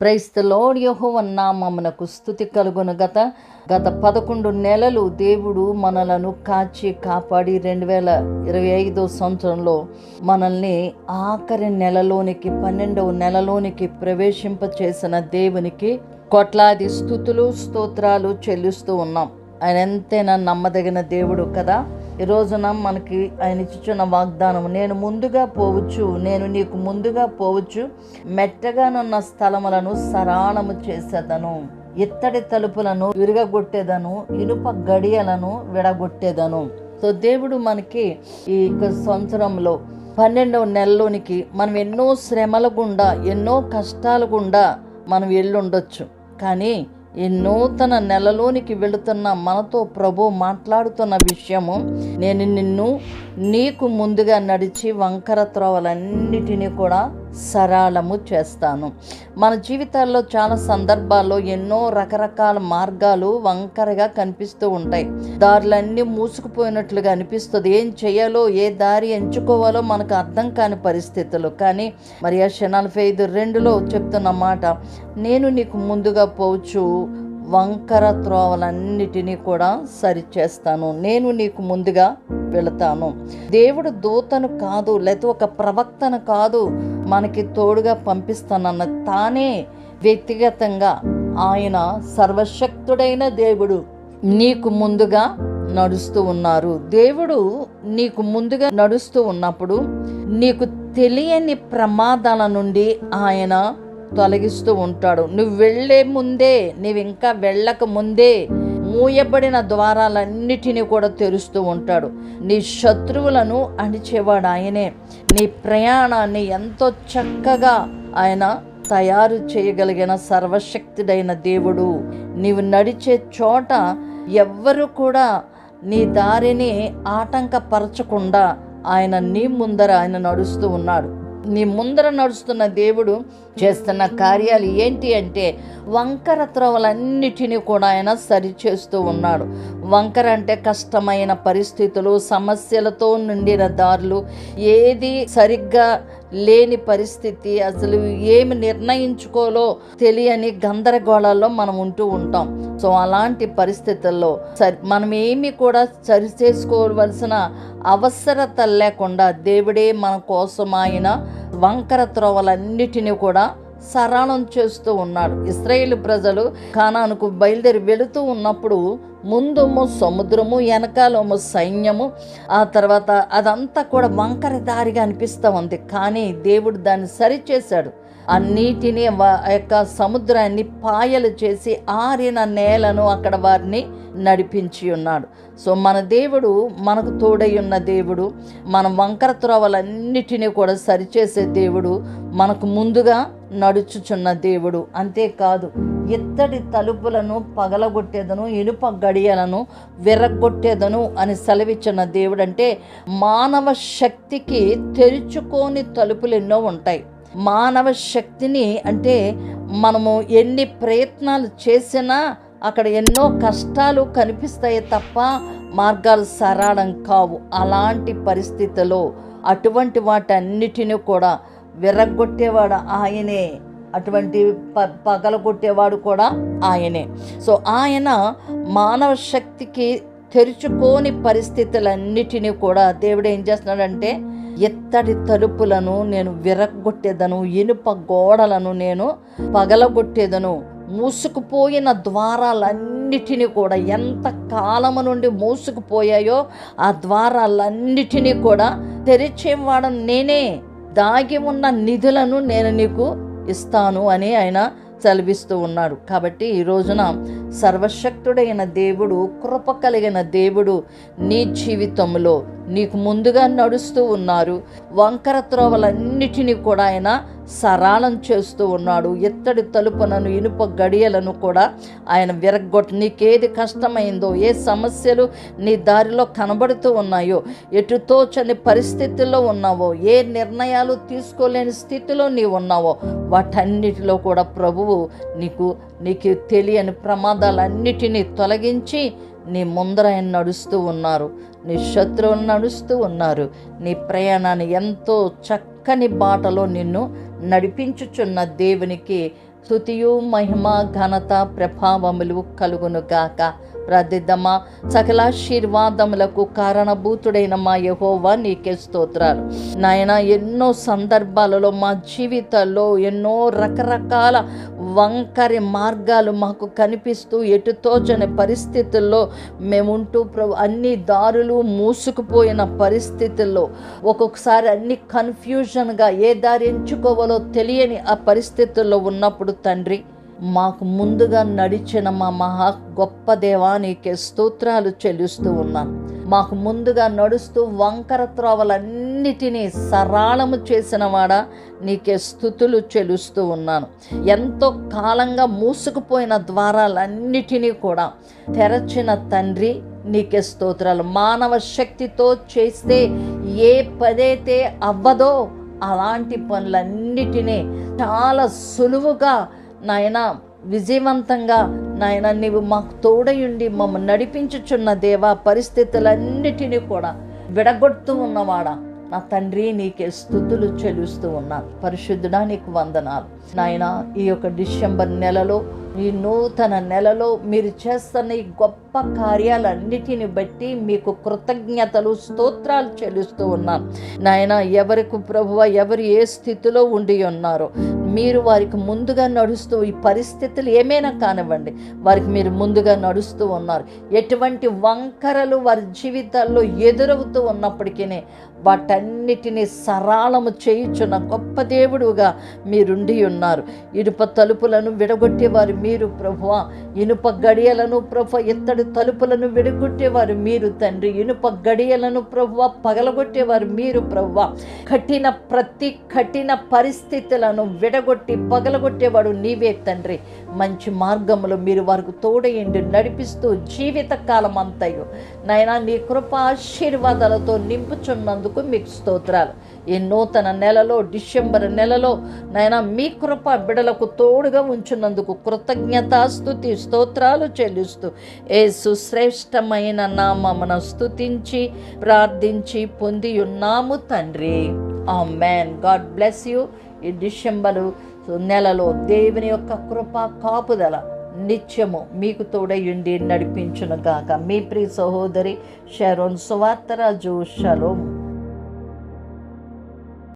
క్రైస్తలోడ్ నామమునకు స్థుతి కలుగును గత గత పదకొండు నెలలు దేవుడు మనలను కాచి కాపాడి రెండు వేల ఇరవై ఐదో సంవత్సరంలో మనల్ని ఆఖరి నెలలోనికి పన్నెండవ నెలలోనికి ప్రవేశింప చేసిన దేవునికి కోట్లాది స్థుతులు స్తోత్రాలు చెల్లిస్తూ ఉన్నాం. ఆయన ఎంతైనా నమ్మదగిన దేవుడు కదా. ఈ రోజున మనకి ఆయన ఇచ్చుచున్న వాగ్దానం నేను ముందుగా పోవచ్చు నేను నీకు ముందుగా పోవచ్చు మెట్టగానున్న స్థలములను సరాళము చేసేదను ఇత్తడి తలుపులను విరగొట్టేదను ఇనుప గడియలను విడగొట్టేదను. సో దేవుడు మనకి ఈ సంవత్సరంలో పన్నెండవ నెలలోనికి మనం ఎన్నో శ్రమల గుండా ఎన్నో కష్టాల గుండా మనం వెళ్ళుండొచ్చు కానీ ఈ నూతన నెలలోనికి వెళుతున్న మనతో ప్రభు మాట్లాడుతున్న విషయము నేను నిన్ను నీకు ముందుగా నడిచి వంకర త్రోవలన్నిటినీ కూడా సరళము చేస్తాను. మన జీవితాల్లో చాలా సందర్భాల్లో ఎన్నో రకరకాల మార్గాలు వంకరగా కనిపిస్తూ ఉంటాయి. దారులన్నీ మూసుకుపోయినట్లుగా అనిపిస్తుంది. ఏం చేయాలో ఏ దారి ఎంచుకోవాలో మనకు అర్థం కాని పరిస్థితులు. కానీ మరి ఆ నలభై ఐదు రెండులో చెప్తున్న మాట నేను నీకు ముందుగా పోవచ్చు వంకర త్రోవలన్నిటినీ కూడా సరిచేస్తాను. నేను నీకు ముందుగా వెళతాను. దేవుడు దూతను కాదు లేకపోతే ఒక ప్రవక్తను కాదు మనకి తోడుగా పంపిస్తానన్న తానే వ్యక్తిగతంగా ఆయన సర్వశక్తుడైన దేవుడు నీకు ముందుగా నడుస్తూ ఉన్నారు. దేవుడు నీకు ముందుగా నడుస్తూ ఉన్నప్పుడు నీకు తెలియని ప్రమాదాల నుండి ఆయన తొలగిస్తూ ఉంటాడు. నువ్వు వెళ్ళే ముందే నువ్వు ఇంకా వెళ్ళక ముందే మూయబడిన ద్వారాలన్నిటినీ కూడా తెరుస్తూ ఉంటాడు. నీ శత్రువులను అణిచేవాడు ఆయనే. నీ ప్రయాణాన్ని ఎంతో చక్కగా ఆయన తయారు చేయగలిగిన సర్వశక్తుడైన దేవుడు. నీవు నడిచే చోట ఎవ్వరు కూడా నీ దారిని ఆటంకపరచకుండా ఆయన నీ ముందర ఆయన నడుస్తూ ఉన్నాడు. నీ ముందర నడుస్తున్న దేవుడు చేస్తున్న కార్యాలు ఏంటి అంటే వంకర త్రవలన్నిటినీ కూడా ఆయన సరిచేస్తూ ఉన్నాడు. వంకర అంటే కష్టమైన పరిస్థితులు సమస్యలతో నిండిన దారులు ఏది సరిగ్గా లేని పరిస్థితి అసలు ఏమి నిర్ణయించుకోలో తెలియని గందరగోళాల్లో మనం ఉంటూ ఉంటాం. సో అలాంటి పరిస్థితుల్లో సరి మనం ఏమి కూడా సరి చేసుకోవలసిన అవసరత లేకుండా దేవుడే మన కోసం ఆయన వంకర త్రోవలన్నిటినీ కూడా సరళం చేస్తూ ఉన్నాడు ఇస్రాయేల్ ప్రజలు కానానుకు బయలుదేరి వెళుతూ ఉన్నప్పుడు ముందుము సముద్రము వెనకాలము సైన్యము ఆ తర్వాత అదంతా కూడా వంకర దారిగా అనిపిస్తూ ఉంది. కానీ దేవుడు దాన్ని సరిచేశాడు. ఆ నీటిని వ- యొక్క సముద్రాన్ని పాయలు చేసి ఆరిన నేలను అక్కడ వారిని నడిపించి ఉన్నాడు. సో మన దేవుడు మనకు తోడై ఉన్న దేవుడు మన వంకర త్రోవలన్నిటినీ కూడా సరిచేసే దేవుడు మనకు ముందుగా నడుచుచున్న దేవుడు. అంతేకాదు ఇత్తడి తలుపులను పగలగొట్టేదను ఇనుప గడియలను విరగొట్టేదను అని సెలవిచ్చిన దేవుడు అంటే మానవ శక్తికి తెరుచుకోని తలుపులు ఎన్నో ఉంటాయి. మానవ శక్తిని అంటే మనము ఎన్ని ప్రయత్నాలు చేసినా అక్కడ ఎన్నో కష్టాలు కనిపిస్తాయి తప్ప మార్గాలు సరళం కావు. అలాంటి పరిస్థితిలో అటువంటి వాటన్నిటిని కూడా విరగొట్టేవాడు ఆయనే. అటువంటి ప పగలగొట్టేవాడు కూడా ఆయనే. సో ఆయన మానవ శక్తికి తెరుచుకోని పరిస్థితులన్నిటినీ కూడా దేవుడు ఏం చేస్తున్నాడంటే ఎత్తడి తలుపులను నేను విరగొట్టేదను ఇనుప గోడలను నేను పగలగొట్టేదను. మూసుకుపోయిన ద్వారాలన్నిటినీ కూడా ఎంత కాలము నుండి మూసుకుపోయాయో ఆ ద్వారాలన్నిటినీ కూడా తెరిచేవాడను నేనే. దాగి ఉన్న నిధులను నేను నీకు ఇస్తాను అని ఆయన చలివిస్తూ ఉన్నాడు కాబట్టి ఈ రోజున సర్వశక్తుడైన దేవుడు కృప కలిగిన దేవుడు నీ జీవితంలో నీకు ముందుగా నడుస్తూ ఉన్నారు. వంకర త్రోవలన్నిటినీ కూడా ఆయన సరళం చేస్తూ ఉన్నాడు. ఎత్తడి తలుపులను ఇనుప గడియలను కూడా ఆయన విరగ్గొట్టు నీకేది కష్టమైందో ఏ సమస్యలు నీ దారిలో కనబడుతూ ఉన్నాయో ఎటు తోచని పరిస్థితుల్లో ఉన్నావో ఏ నిర్ణయాలు తీసుకోలేని స్థితిలో నీవు ఉన్నావో వాటన్నిటిలో కూడా ప్రభువు నీకు నీకు తెలియని ప్రమాదాలన్నిటినీ తొలగించి నీ ముందర ఆయన నడుస్తూ ఉన్నారు. నీ శత్రువులు నడుస్తూ ఉన్నారు. నీ ప్రయాణాన్ని ఎంతో చక్క చక్కని బాటలో నిన్ను నడిపించుచున్న దేవునికి స్థుతియు మహిమ ఘనత ప్రభావములు కలుగును గాక ప్రార్థిద్దామా. సకలాశీర్వాదములకు కారణభూతుడైన మా యహోవా నీకే స్తోత్రాలు. నాయన ఎన్నో సందర్భాలలో మా జీవితాల్లో ఎన్నో రకరకాల వంకరి మార్గాలు మాకు కనిపిస్తూ ఎటు తోచని పరిస్థితుల్లో మేముంటూ ప్రభు అన్ని దారులు మూసుకుపోయిన పరిస్థితుల్లో ఒక్కొక్కసారి అన్ని కన్ఫ్యూజన్గా ఏ దారి ఎంచుకోవాలో తెలియని ఆ పరిస్థితుల్లో ఉన్నప్పుడు తండ్రి మాకు ముందుగా నడిచిన మా మహా గొప్ప దేవానికి స్తోత్రాలు చెల్లిస్తూ ఉన్నాను మాకు ముందుగా నడుస్తూ వంకర త్రోవలన్నిటినీ సరళము చేసిన వాడ నీకే స్థుతులు చెలుస్తూ ఉన్నాను. ఎంతో కాలంగా మూసుకుపోయిన ద్వారాలన్నిటినీ కూడా తెరచిన తండ్రి నీకే స్తోత్రాలు. మానవ శక్తితో చేస్తే ఏ పదైతే అవ్వదో అలాంటి పనులన్నిటినీ చాలా సులువుగా నాయన విజయవంతంగా నాయన నీవు మాకు తోడయుండి మమ్మల్ని నడిపించుచున్న దేవా పరిస్థితులన్నిటినీ కూడా విడగొడుతూ ఉన్నవాడా. నా తండ్రి నీకే స్థుతులు చెలుస్తూ ఉన్నాను పరిశుద్ధుడా నీకు వందనాలు. నాయన ఈ యొక్క డిసెంబర్ నెలలో ఈ నూతన నెలలో మీరు చేస్తున్న ఈ గొప్ప కార్యాలన్నిటిని బట్టి మీకు కృతజ్ఞతలు స్తోత్రాలు చెల్లిస్తూ ఉన్నాను నాయన ఎవరికి ప్రభువ ఎవరు ఏ స్థితిలో ఉండి ఉన్నారో మీరు వారికి ముందుగా నడుస్తూ ఈ పరిస్థితులు ఏమైనా కానివ్వండి వారికి మీరు ముందుగా నడుస్తూ ఉన్నారు. ఎటువంటి వంకరలు వారి జీవితాల్లో ఎదురవుతూ ఉన్నప్పటికీ వాటన్నిటిని సరళము చేయుచున్న గొప్ప దేవుడుగా మీరుండి ఉన్నారు. ఇనుప తలుపులను విడగొట్టేవారు మీరు ప్రభువ. ఇనుప గడియలను ప్రభు ఇత్తడి తలుపులను విడగొట్టేవారు మీరు తండ్రి. ఇనుప గడియలను ప్రభువ పగలగొట్టేవారు మీరు ప్రభువ. కఠిన ప్రతి కఠిన పరిస్థితులను విడగొట్టి పగలగొట్టేవాడు నీవే తండ్రి. మంచి మార్గములో మీరు వారికి తోడయండి నడిపిస్తూ జీవిత కాలం అంతయు నాయన నీ కృప ఆశీర్వాదాలతో నింపుచున్నందుకు మీకు స్తోత్రాలు. ఈ నూతన నెలలో డిసెంబర్ నెలలో నాయన మీ కృప బిడలకు తోడుగా ఉంచున్నందుకు కృతజ్ఞతాస్తుతి స్తోత్రాలు చెల్లిస్తూ ఏ సుశ్రేష్టమైన నామమున స్థుతించి ప్రార్థించి పొంది ఉన్నాము తండ్రి. ఆ మ్యాన్ గాడ్ బ్లెస్ యూ. ఈ డిసెంబరు నెలలో దేవుని యొక్క కృప కాపుదల నిత్యము మీకు తోడయుండి నడిపించును గాక. మీ ప్రియ సహోదరి షరోన్ సువార్తరాజు. షలోం